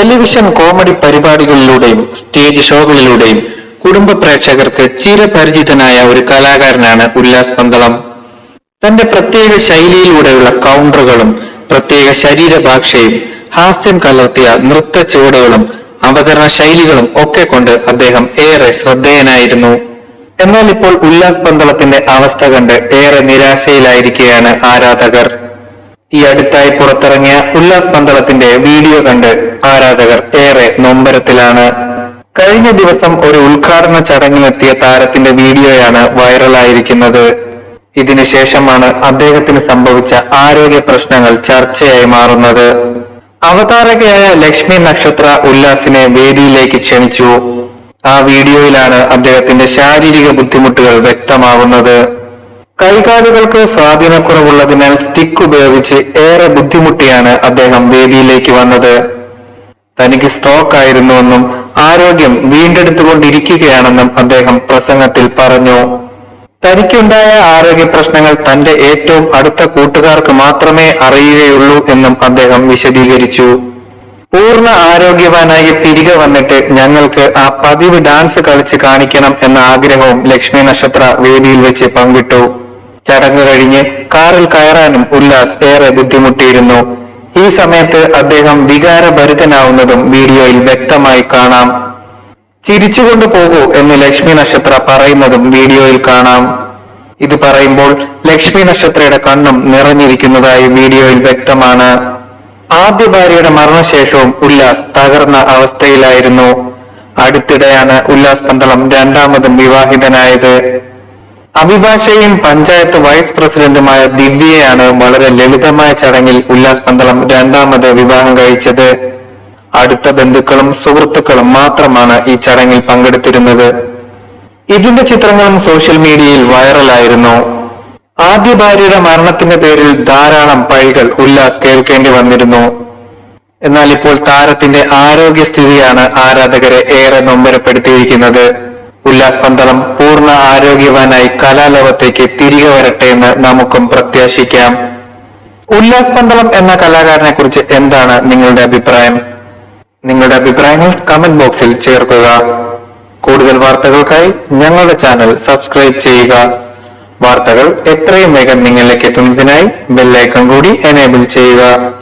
Television comedy പരിപാടികളിലൂടെയും stage ഷോകളിലൂടെയും കുടുംബ പ്രേക്ഷകർക്ക് ചിരപരിചിതനായ ഒരു കലാകാരനാണ് ഉല്ലാസ് പന്തളം. തന്റെ പ്രത്യേക ശൈലിയിലൂടെയുള്ള കൗണ്ടറുകളും പ്രത്യേക ശരീരഭാഷയും ഹാസ്യം കലർത്തിയ നൃത്ത ചുവടുകളും അവതരണ ശൈലികളും ഒക്കെ കൊണ്ട് അദ്ദേഹം ഏറെ ശ്രദ്ധേയനായിരുന്നു. എന്നാൽ ഇപ്പോൾ ഉല്ലാസ് പന്തളത്തിന്റെ അവസ്ഥ കണ്ട് ഏറെ നിരാശയിലായിരിക്കുകയാണ് ആരാധകർ. ഈ അടുത്തായി പുറത്തിറങ്ങിയ ഉല്ലാസ് പന്തളത്തിന്റെ വീഡിയോ കണ്ട് ആരാധകർ ഏറെ നൊമ്പരത്തിലാണ്. കഴിഞ്ഞ ദിവസം ഒരു ഉദ്ഘാടന ചടങ്ങിലെത്തിയ താരത്തിന്റെ വീഡിയോയാണ് വൈറലായിരിക്കുന്നത്. ഇതിനുശേഷമാണ് അദ്ദേഹത്തിന് സംഭവിച്ച ആരോഗ്യ പ്രശ്നങ്ങൾ ചർച്ചയായി മാറുന്നത്. അവതാരകയായ ലക്ഷ്മി നക്ഷത്ര ഉല്ലാസിനെ വേദിയിലേക്ക് ക്ഷണിച്ചു. ആ വീഡിയോയിലാണ് അദ്ദേഹത്തിന്റെ ശാരീരിക ബുദ്ധിമുട്ടുകൾ വ്യക്തമാവുന്നത്. കൈകാലുകൾക്ക് സ്വാധീനക്കുറവുള്ളതിനാൽ സ്റ്റിക്ക് ഉപയോഗിച്ച് ഏറെ ബുദ്ധിമുട്ടിയാണ് അദ്ദേഹം വേദിയിലേക്ക് വന്നത്. തനിക്ക് സ്ട്രോക്ക് ആയിരുന്നുവെന്നും ആരോഗ്യം വീണ്ടെടുത്തുകൊണ്ടിരിക്കുകയാണെന്നും അദ്ദേഹം പ്രസംഗത്തിൽ പറഞ്ഞു. തനിക്കുണ്ടായ ആരോഗ്യ പ്രശ്നങ്ങൾ തന്റെ ഏറ്റവും അടുത്ത കൂട്ടുകാർക്ക് മാത്രമേ അറിയുകയുള്ളൂ എന്നും അദ്ദേഹം വിശദീകരിച്ചു. പൂർണ ആരോഗ്യവാനായി തിരികെ വന്നിട്ട് ഞങ്ങൾക്ക് ആ പതിവ് ഡാൻസ് കളിച്ച് കാണിക്കണം എന്ന ആഗ്രഹവും ലക്ഷ്മി നക്ഷത്ര വേദിയിൽ വെച്ച് പങ്കിട്ടു. ചടങ്ങ് കഴിഞ്ഞ് കാറിൽ കയറാനും ഉല്ലാസ് ഏറെ ബുദ്ധിമുട്ടിയിരുന്നു. ഈ സമയത്ത് അദ്ദേഹം വികാരഭരിതനാവുന്നതും വീഡിയോയിൽ വ്യക്തമായി കാണാം. ചിരിച്ചുകൊണ്ട് പോകൂ എന്ന് ലക്ഷ്മി നക്ഷത്ര പറയുന്നതും വീഡിയോയിൽ കാണാം. ഇത് പറയുമ്പോൾ ലക്ഷ്മി നക്ഷത്രയുടെ കണ്ണും നിറഞ്ഞിരിക്കുന്നതായി വീഡിയോയിൽ വ്യക്തമാണ്. ആദ്യ ഭാര്യയുടെ മരണശേഷവും ഉല്ലാസ് തകർന്ന അവസ്ഥയിലായിരുന്നു. അടുത്തിടെയാണ് ഉല്ലാസ് പന്തളം രണ്ടാമതും വിവാഹിതനായത്. അഭിഭാഷകയും പഞ്ചായത്ത് വൈസ് പ്രസിഡന്റുമായ ദിവ്യയാണ് വളരെ ലളിതമായ ചടങ്ങിൽ ഉല്ലാസ് പന്തളം രണ്ടാമത് വിവാഹം കഴിച്ചത്. അടുത്ത ബന്ധുക്കളും സുഹൃത്തുക്കളും മാത്രമാണ് ഈ ചടങ്ങിൽ പങ്കെടുത്തിരുന്നത്. ഇതിന്റെ ചിത്രങ്ങളും സോഷ്യൽ മീഡിയയിൽ വൈറലായിരുന്നു. ആദ്യ ഭാര്യയുടെ മരണത്തിന്റെ പേരിൽ ധാരാളം പഴികൾ ഉല്ലാസ് കേൾക്കേണ്ടി വന്നിരുന്നു. എന്നാൽ ഇപ്പോൾ താരത്തിന്റെ ആരോഗ്യസ്ഥിതിയാണ് ആരാധകരെ ഏറെ നൊമ്പരപ്പെടുത്തിയിരിക്കുന്നത്. ഉല്ലാസ് പന്തളം പൂർണ ആരോഗ്യവാനായി കലാലോകത്തേക്ക് തിരികെ വരട്ടെ എന്ന് നമുക്കും പ്രത്യാശിക്കാം. ഉല്ലാസ് പന്തളം എന്ന കലാകാരനെ കുറിച്ച് എന്താണ് നിങ്ങളുടെ അഭിപ്രായം? നിങ്ങളുടെ അഭിപ്രായങ്ങൾ കമന്റ് ബോക്സിൽ ചേർക്കുക. കൂടുതൽ വാർത്തകൾക്കായി ഞങ്ങളുടെ ചാനൽ സബ്സ്ക്രൈബ് ചെയ്യുക. വാർത്തകൾ എത്രയും വേഗം നിങ്ങളിലേക്ക് എത്തുന്നതിനായി ബെല്ലൈക്കൺ കൂടി എനേബിൾ ചെയ്യുക.